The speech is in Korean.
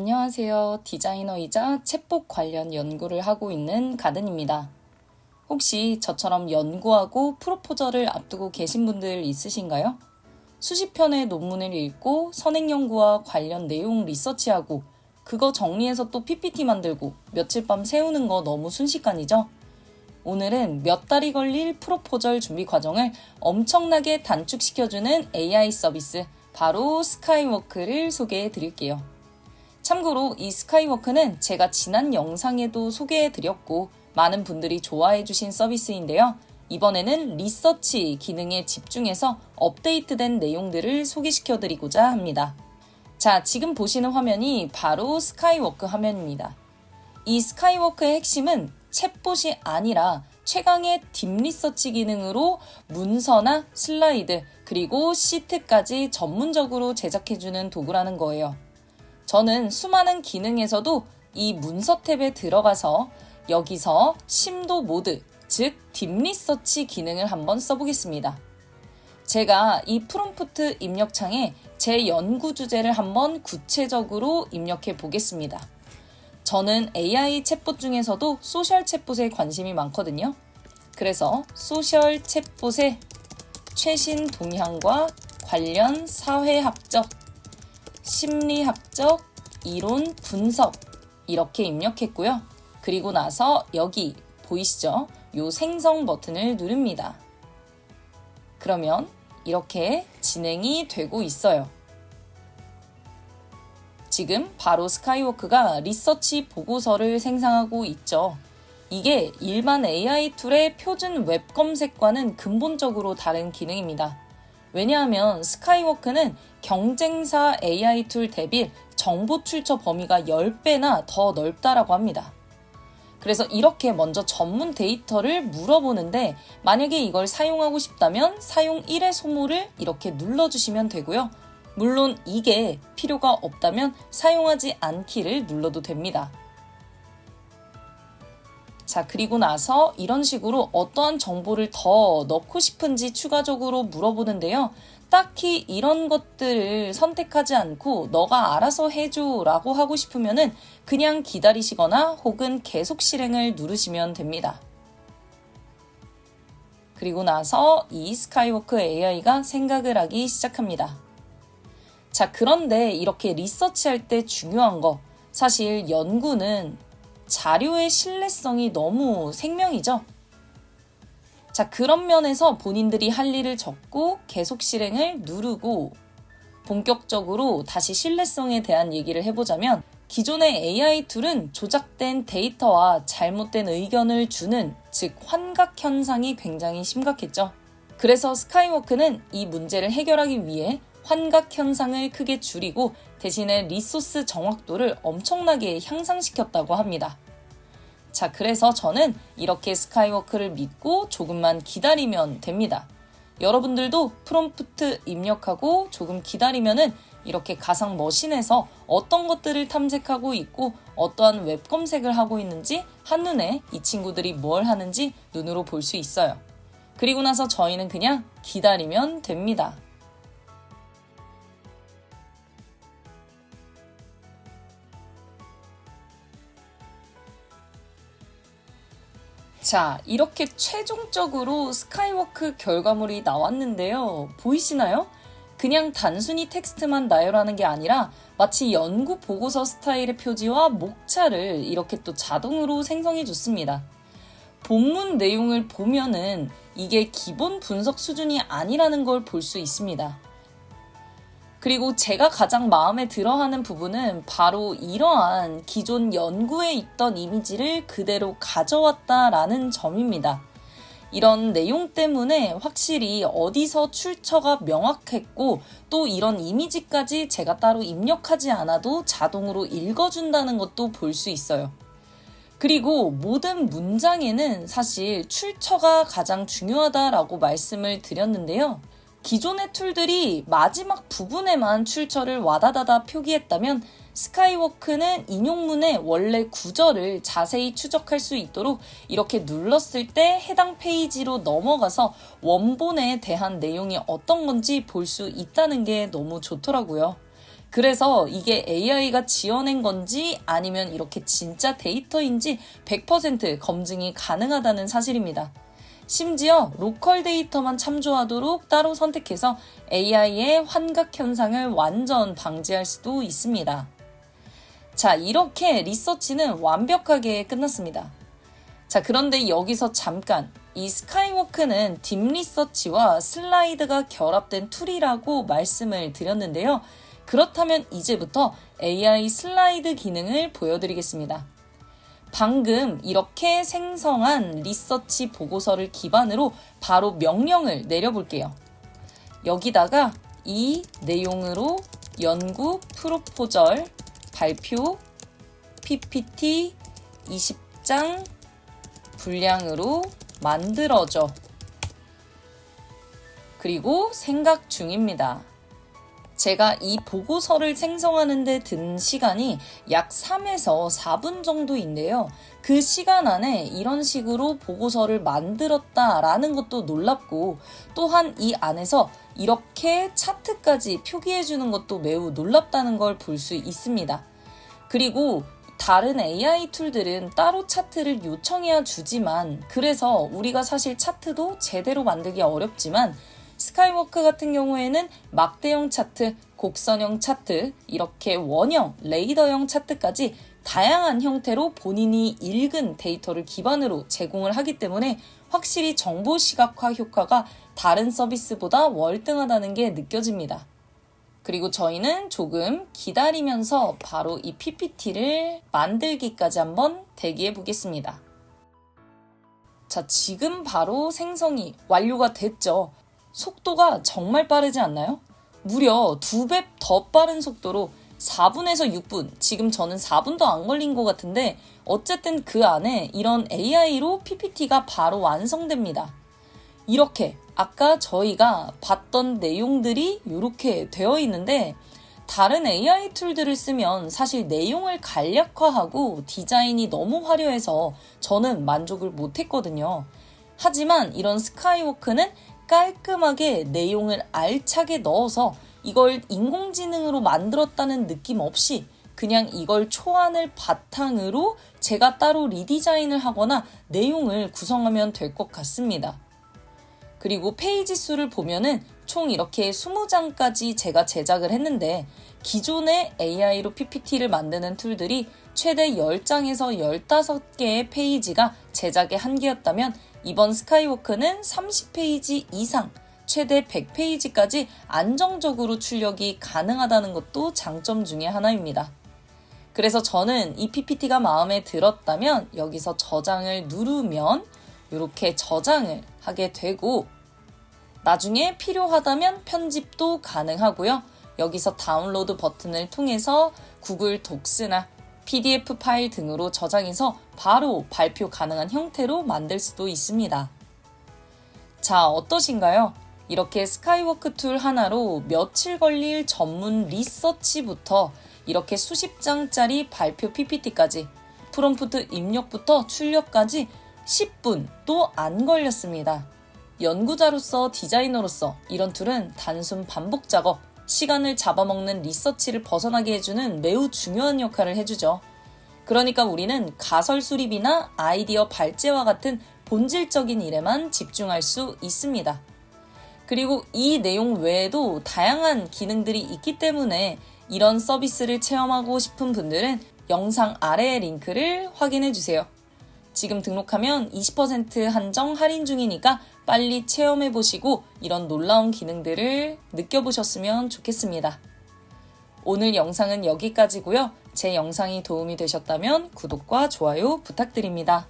안녕하세요. 디자이너이자 챗봇 관련 연구를 하고 있는 가든입니다. 혹시 저처럼 연구하고 프로포저를 앞두고 계신 분들 있으신가요? 수십 편의 논문을 읽고 선행 연구와 관련 내용 리서치하고 그거 정리해서 또 PPT 만들고 며칠 밤 세우는 거 너무 순식간이죠? 오늘은 몇 달이 걸릴 프로포절 준비 과정을 엄청나게 단축시켜주는 AI 서비스 바로 스카이워크를 소개해 드릴게요. 참고로 이 스카이워크는 제가 지난 영상에도 소개해 드렸고 많은 분들이 좋아해 주신 서비스인데요. 이번에는 리서치 기능에 집중해서 업데이트된 내용들을 소개시켜 드리고자 합니다. 자, 지금 보시는 화면이 바로 스카이워크 화면입니다. 이 스카이워크의 핵심은 챗봇이 아니라 최강의 딥리서치 기능으로 문서나 슬라이드 그리고 시트까지 전문적으로 제작해주는 도구라는 거예요. 저는 수많은 기능에서도 이 문서 탭에 들어가서 여기서 심도 모드, 즉 딥리서치 기능을 한번 써보겠습니다. 제가 이 프롬프트 입력창에 제 연구 주제를 한번 구체적으로 입력해 보겠습니다. 저는 AI 챗봇 중에서도 소셜 챗봇에 관심이 많거든요. 그래서 소셜 챗봇의 최신 동향과 관련 사회학적, 심리학적, 이론 분석 이렇게 입력했고요. 그리고 나서 여기 보이시죠? 요 생성 버튼을 누릅니다. 그러면 이렇게 진행이 되고 있어요. 지금 바로 스카이워크가 리서치 보고서를 생성하고 있죠. 이게 일반 AI 툴의 표준 웹 검색과는 근본적으로 다른 기능입니다. 왜냐하면 스카이워크는 경쟁사 AI 툴 대비 정보 출처 범위가 10배나 더 넓다라고 합니다. 그래서 이렇게 먼저 전문 데이터를 물어보는데 만약에 이걸 사용하고 싶다면 사용 1의 소모를 이렇게 눌러주시면 되고요. 물론 이게 필요가 없다면 사용하지 않기를 눌러도 됩니다. 자, 그리고 나서 이런 식으로 어떠한 정보를 더 넣고 싶은지 추가적으로 물어보는데요. 딱히 이런 것들을 선택하지 않고 너가 알아서 해줘 라고 하고 싶으면은 그냥 기다리시거나 혹은 계속 실행을 누르시면 됩니다. 그리고 나서 이 스카이워크 AI가 생각을 하기 시작합니다. 자, 그런데 이렇게 리서치할 때 중요한 거, 사실 연구는 자료의 신뢰성이 너무 생명이죠. 자, 그런 면에서 본인들이 할 일을 적고 계속 실행을 누르고 본격적으로 다시 신뢰성에 대한 얘기를 해보자면 기존의 AI 툴은 조작된 데이터와 잘못된 의견을 주는 즉 환각 현상이 굉장히 심각했죠. 그래서 스카이워크는 이 문제를 해결하기 위해 환각 현상을 크게 줄이고 대신에 리소스 정확도를 엄청나게 향상시켰다고 합니다. 자, 그래서 저는 이렇게 스카이워크를 믿고 조금만 기다리면 됩니다. 여러분들도 프롬프트 입력하고 조금 기다리면은 이렇게 가상 머신에서 어떤 것들을 탐색하고 있고 어떠한 웹 검색을 하고 있는지 한눈에 이 친구들이 뭘 하는지 눈으로 볼 수 있어요. 그리고 나서 저희는 그냥 기다리면 됩니다. 자, 이렇게 최종적으로 스카이워크 결과물이 나왔는데요. 보이시나요? 그냥 단순히 텍스트만 나열하는 게 아니라 마치 연구 보고서 스타일의 표지와 목차를 이렇게 또 자동으로 생성해 줬습니다. 본문 내용을 보면은 이게 기본 분석 수준이 아니라는 걸 볼 수 있습니다. 그리고 제가 가장 마음에 들어 하는 부분은 바로 이러한 기존 연구에 있던 이미지를 그대로 가져왔다라는 점입니다. 이런 내용 때문에 확실히 어디서 출처가 명확했고 또 이런 이미지까지 제가 따로 입력하지 않아도 자동으로 읽어준다는 것도 볼 수 있어요. 그리고 모든 문장에는 사실 출처가 가장 중요하다라고 말씀을 드렸는데요. 기존의 툴들이 마지막 부분에만 출처를 와다다다 표기했다면 스카이워크는 인용문의 원래 구절을 자세히 추적할 수 있도록 이렇게 눌렀을 때 해당 페이지로 넘어가서 원본에 대한 내용이 어떤 건지 볼 수 있다는 게 너무 좋더라고요. 그래서 이게 AI가 지어낸 건지 아니면 이렇게 진짜 데이터인지 100% 검증이 가능하다는 사실입니다. 심지어 로컬 데이터만 참조하도록 따로 선택해서 AI의 환각 현상을 완전 방지할 수도 있습니다. 자, 이렇게 리서치는 완벽하게 끝났습니다. 자, 그런데 여기서 잠깐 이 스카이워크는 딥 리서치와 슬라이드가 결합된 툴이라고 말씀을 드렸는데요. 그렇다면 이제부터 AI 슬라이드 기능을 보여드리겠습니다. 방금 이렇게 생성한 리서치 보고서를 기반으로 바로 명령을 내려볼게요. 여기다가 이 내용으로 연구 프로포절 발표 PPT 20장 분량으로 만들어져. 그리고 생각 중입니다. 제가 이 보고서를 생성하는데 든 시간이 약 3에서 4분 정도인데요. 그 시간 안에 이런 식으로 보고서를 만들었다라는 것도 놀랍고 또한 이 안에서 이렇게 차트까지 표기해 주는 것도 매우 놀랍다는 걸 볼 수 있습니다. 그리고 다른 AI 툴들은 따로 차트를 요청해야 주지만 그래서 우리가 사실 차트도 제대로 만들기 어렵지만 스카이워크 같은 경우에는 막대형 차트, 곡선형 차트, 이렇게 원형, 레이더형 차트까지 다양한 형태로 본인이 읽은 데이터를 기반으로 제공을 하기 때문에 확실히 정보 시각화 효과가 다른 서비스보다 월등하다는 게 느껴집니다. 그리고 저희는 조금 기다리면서 바로 이 PPT를 만들기까지 한번 대기해 보겠습니다. 자, 지금 바로 생성이 완료가 됐죠. 속도가 정말 빠르지 않나요? 무려 두 배 더 빠른 속도로 4분에서 6분, 지금 저는 4분도 안 걸린 것 같은데, 어쨌든 그 안에 이런 AI로 PPT가 바로 완성됩니다. 이렇게 아까 저희가 봤던 내용들이 이렇게 되어 있는데, 다른 AI 툴들을 쓰면 사실 내용을 간략화하고 디자인이 너무 화려해서 저는 만족을 못 했거든요. 하지만 이런 스카이워크는 깔끔하게 내용을 알차게 넣어서 이걸 인공지능으로 만들었다는 느낌 없이 그냥 이걸 초안을 바탕으로 제가 따로 리디자인을 하거나 내용을 구성하면 될 것 같습니다. 그리고 페이지 수를 보면은 총 이렇게 20장까지 제가 제작을 했는데 기존의 AI로 PPT를 만드는 툴들이 최대 10장에서 15개의 페이지가 제작의 한계였다면 이번 스카이워크는 30페이지 이상, 최대 100페이지까지 안정적으로 출력이 가능하다는 것도 장점 중에 하나입니다. 그래서 저는 이 PPT가 마음에 들었다면 여기서 저장을 누르면 이렇게 저장을 하게 되고 나중에 필요하다면 편집도 가능하고요. 여기서 다운로드 버튼을 통해서 구글 독스나 PDF 파일 등으로 저장해서 바로 발표 가능한 형태로 만들 수도 있습니다. 자, 어떠신가요? 이렇게 스카이워크 툴 하나로 며칠 걸릴 전문 리서치부터 이렇게 수십 장짜리 발표 PPT까지 프롬프트 입력부터 출력까지 10분도 안 걸렸습니다. 연구자로서 디자이너로서 이런 툴은 단순 반복 작업, 시간을 잡아먹는 리서치를 벗어나게 해주는 매우 중요한 역할을 해주죠. 그러니까 우리는 가설 수립이나 아이디어 발제와 같은 본질적인 일에만 집중할 수 있습니다. 그리고 이 내용 외에도 다양한 기능들이 있기 때문에 이런 서비스를 체험하고 싶은 분들은 영상 아래의 링크를 확인해 주세요. 지금 등록하면 20% 한정 할인 중이니까 빨리 체험해 보시고 이런 놀라운 기능들을 느껴보셨으면 좋겠습니다. 오늘 영상은 여기까지고요. 제 영상이 도움이 되셨다면 구독과 좋아요 부탁드립니다.